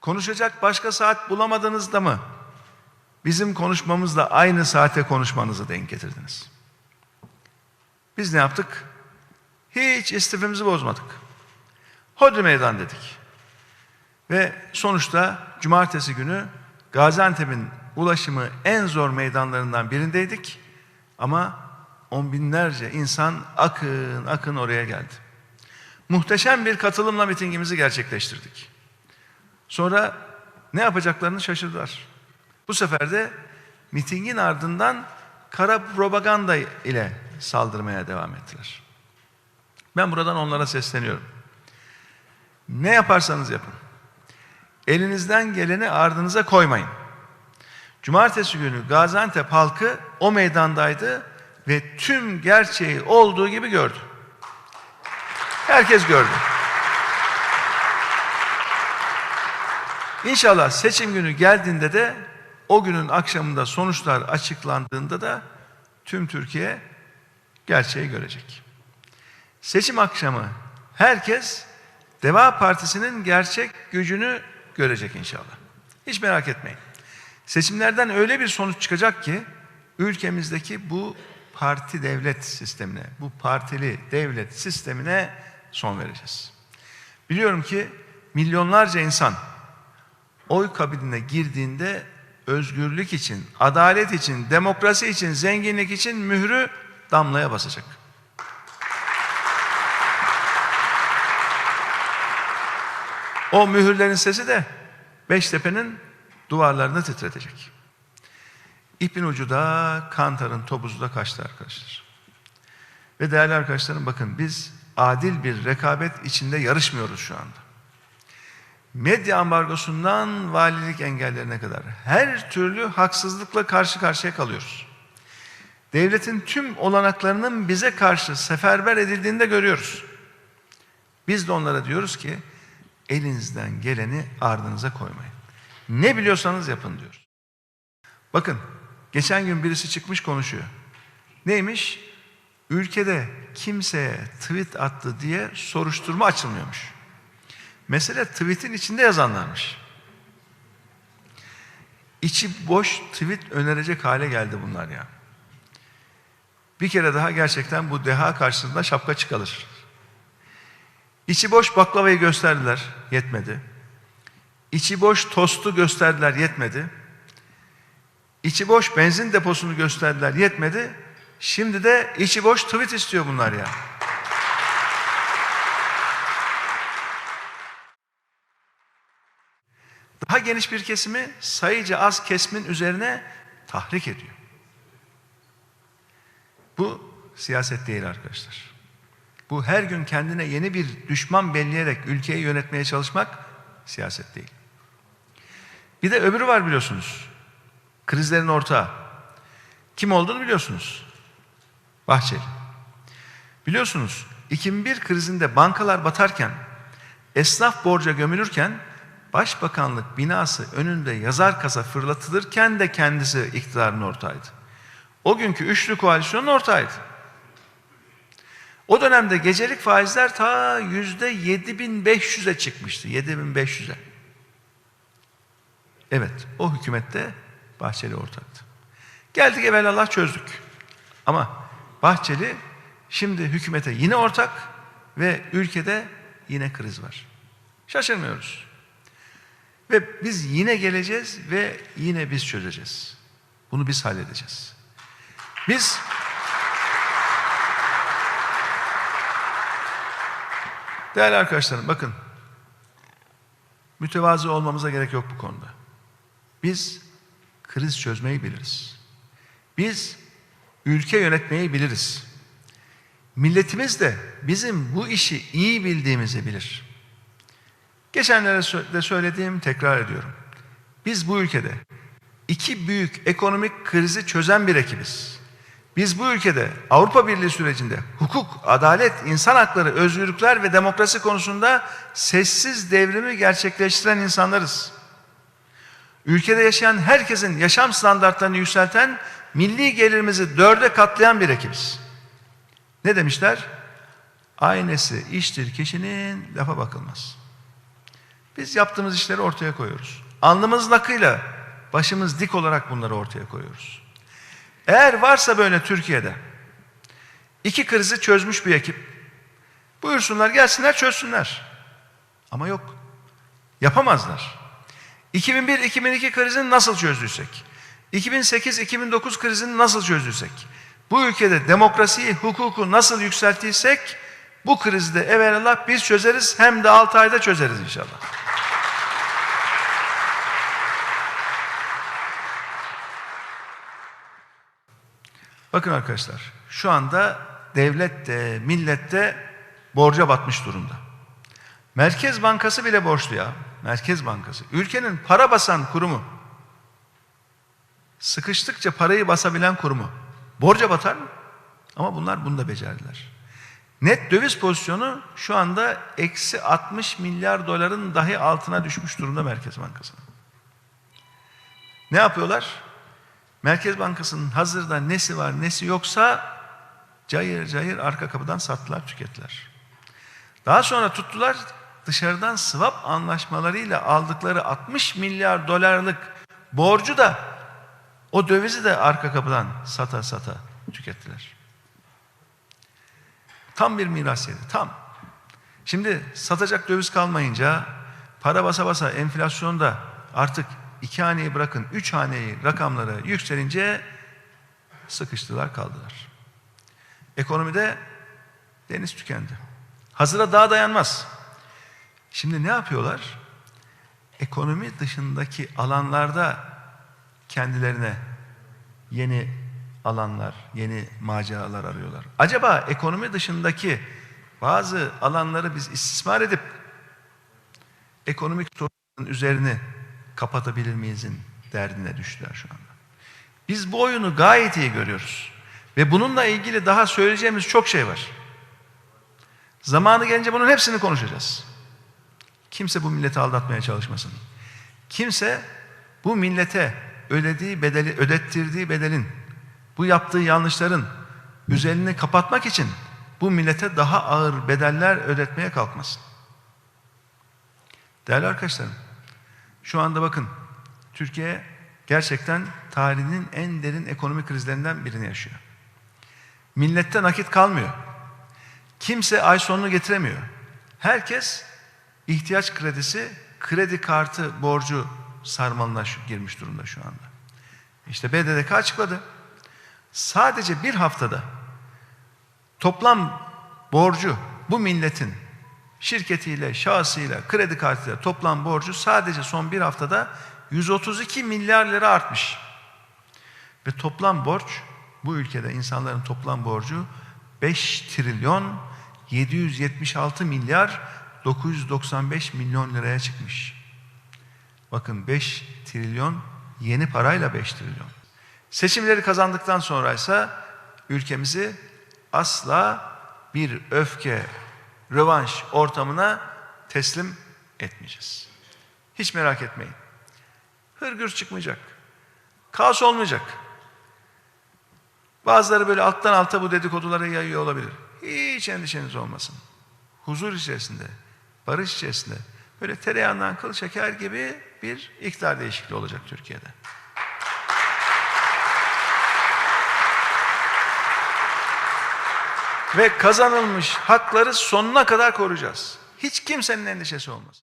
Konuşacak başka saat bulamadınız da mı? Bizim konuşmamızla aynı saate konuşmanızı denk getirdiniz. Biz ne yaptık? Hiç istifimizi bozmadık. Hodri meydan dedik. Ve sonuçta cumartesi günü Gaziantep'in ulaşımı en zor meydanlarından birindeydik. Ama on binlerce insan akın akın oraya geldi. Muhteşem bir katılımla mitingimizi gerçekleştirdik. Sonra ne yapacaklarını şaşırdılar. Bu sefer de mitingin ardından kara propaganda ile saldırmaya devam ettiler. Ben buradan onlara sesleniyorum. Ne yaparsanız yapın. Elinizden geleni ardınıza koymayın. Cumartesi günü Gaziantep halkı o meydandaydı ve tüm gerçeği olduğu gibi gördü. Herkes gördü. İnşallah seçim günü geldiğinde de o günün akşamında sonuçlar açıklandığında da tüm Türkiye gerçeği görecek. Seçim akşamı herkes Deva Partisi'nin gerçek gücünü görecek inşallah. Hiç merak etmeyin. Seçimlerden öyle bir sonuç çıkacak ki ülkemizdeki bu parti devlet sistemine, bu partili devlet sistemine son vereceğiz. Biliyorum ki milyonlarca insan oy kabinine girdiğinde özgürlük için, adalet için, demokrasi için, zenginlik için mührü damlaya basacak. O mühürlerin sesi de Beştepe'nin duvarlarını titretecek. İpin ucu da kantarın topuzu da kaçtı arkadaşlar. Ve değerli arkadaşlarım bakın biz adil bir rekabet içinde yarışmıyoruz şu anda. Medya ambargosundan valilik engellerine kadar her türlü haksızlıkla karşı karşıya kalıyoruz. Devletin tüm olanaklarının bize karşı seferber edildiğini de görüyoruz. Biz de onlara diyoruz ki elinizden geleni ardınıza koymayın. Ne biliyorsanız yapın diyoruz. Bakın geçen gün birisi çıkmış konuşuyor. Neymiş? Ülkede kimseye tweet attı diye soruşturma açılmıyormuş. Mesele tweetin içinde yazanlarmış. İçi boş tweet önerecek hale geldi bunlar ya. Bir kere daha gerçekten bu deha karşısında şapka çıkalır. İçi boş baklavayı gösterdiler, yetmedi. İçi boş tostu gösterdiler, yetmedi. İçi boş benzin deposunu gösterdiler, yetmedi. Şimdi de içi boş tweet istiyor bunlar ya. Daha geniş bir kesimi sayıca az kesmin üzerine tahrik ediyor. Bu siyaset değil arkadaşlar. Bu her gün kendine yeni bir düşman belleyerek ülkeyi yönetmeye çalışmak siyaset değil. Bir de öbürü var biliyorsunuz. Krizlerin ortağı. Kim olduğunu biliyorsunuz. Bahçeli. Biliyorsunuz 2001 krizinde bankalar batarken, esnaf borca gömülürken, başbakanlık binası önünde yazar kasa fırlatılırken de kendisi iktidarın ortağıydı. O günkü üçlü koalisyonun ortağıydı. O dönemde gecelik faizler ta yüzde 7500'e çıkmıştı. 7500'e. Evet, o hükümette Bahçeli ortaktı. Geldik evvelallah çözdük. Ama Bahçeli şimdi hükümete yine ortak ve ülkede yine kriz var. Şaşırmıyoruz. Ve biz yine geleceğiz ve yine biz çözeceğiz. Bunu biz halledeceğiz. Biz Değerli arkadaşlarım bakın. Mütevazı olmamıza gerek yok bu konuda. Biz kriz çözmeyi biliriz. Biz ülke yönetmeyi biliriz. Milletimiz de bizim bu işi iyi bildiğimizi bilir. Geçenlerde de söylediğim tekrar ediyorum. Biz bu ülkede iki büyük ekonomik krizi çözen bir ekibiz. Biz bu ülkede Avrupa Birliği sürecinde hukuk, adalet, insan hakları, özgürlükler ve demokrasi konusunda sessiz devrimi gerçekleştiren insanlarız. Ülkede yaşayan herkesin yaşam standartlarını yükselten, milli gelirimizi dörde katlayan bir ekibiz. Ne demişler? Aynesi iştir kişinin lafa bakılmaz. Biz yaptığımız işleri ortaya koyuyoruz. Alnımız nakıyla başımız dik olarak bunları ortaya koyuyoruz. Eğer varsa böyle Türkiye'de iki krizi çözmüş bir ekip buyursunlar gelsinler çözsünler. Ama yok. Yapamazlar. 2001-2002 krizini nasıl çözdüysek, 2008-2009 krizini nasıl çözdüysek, bu ülkede demokrasiyi, hukuku nasıl yükselttiysek, bu krizde evvelallah biz çözeriz hem de 6 ayda çözeriz inşallah. Bakın arkadaşlar, şu anda devlet de, millet de borca batmış durumda. Merkez Bankası bile borçlu ya. Merkez Bankası. Ülkenin para basan kurumu. Sıkıştıkça parayı basabilen kurumu. Borca batar mı? Ama bunlar bunu da becerdiler. Net döviz pozisyonu şu anda eksi 60 milyar doların dahi altına düşmüş durumda Merkez Bankası'nın. Ne yapıyorlar? Merkez Bankası'nın hazırda nesi var nesi yoksa cayır cayır arka kapıdan sattılar tükettiler. Daha sonra tuttular dışarıdan swap anlaşmalarıyla aldıkları 60 milyar dolarlık borcu da o dövizi de arka kapıdan sata sata tükettiler. Tam bir miras yedi. Tam. Şimdi satacak döviz kalmayınca para basa basa enflasyonda artık iki haneyi bırakın üç haneyi rakamları yükselince sıkıştılar kaldılar. Ekonomide deniz tükendi. Hazıra daha dayanmaz. Şimdi ne yapıyorlar? Ekonomi dışındaki alanlarda kendilerine yeni alanlar, yeni maceralar arıyorlar. Acaba ekonomi dışındaki bazı alanları biz istismar edip ekonomik sorunun üzerini kapatabilir miyizin derdine düştüler şu anda. Biz bu oyunu gayet iyi görüyoruz. Ve bununla ilgili daha söyleyeceğimiz çok şey var. Zamanı gelince bunun hepsini konuşacağız. Kimse bu milleti aldatmaya çalışmasın. Kimse bu millete ödediği bedeli, ödettirdiği bedelin, bu yaptığı yanlışların üzerini kapatmak için bu millete daha ağır bedeller ödetmeye kalkmasın. Değerli arkadaşlarım, şu anda bakın Türkiye gerçekten tarihinin en derin ekonomik krizlerinden birini yaşıyor. Millette nakit kalmıyor. Kimse ay sonunu getiremiyor. Herkes ihtiyaç kredisi, kredi kartı borcu sarmalına girmiş durumda şu anda. İşte BDDK açıkladı. Sadece bir haftada toplam borcu bu milletin şirketiyle, şahsıyla, kredi kartıyla toplam borcu sadece son bir haftada 132 milyar lira artmış. Ve toplam borç bu ülkede insanların toplam borcu 5 trilyon 776 milyar 995 milyon liraya çıkmış. Bakın 5 trilyon yeni parayla 5 trilyon. Seçimleri kazandıktan sonra ise ülkemizi asla bir öfke, rövanş ortamına teslim etmeyeceğiz. Hiç merak etmeyin. Hırgür çıkmayacak. Kaos olmayacak. Bazıları böyle alttan alta bu dedikoduları yayıyor olabilir. Hiç endişeniz olmasın. Huzur içerisinde, barış içerisinde böyle tereyağından kıl şeker gibi bir iktidar değişikliği olacak Türkiye'de. Ve kazanılmış hakları sonuna kadar koruyacağız. Hiç kimsenin endişesi olmasın.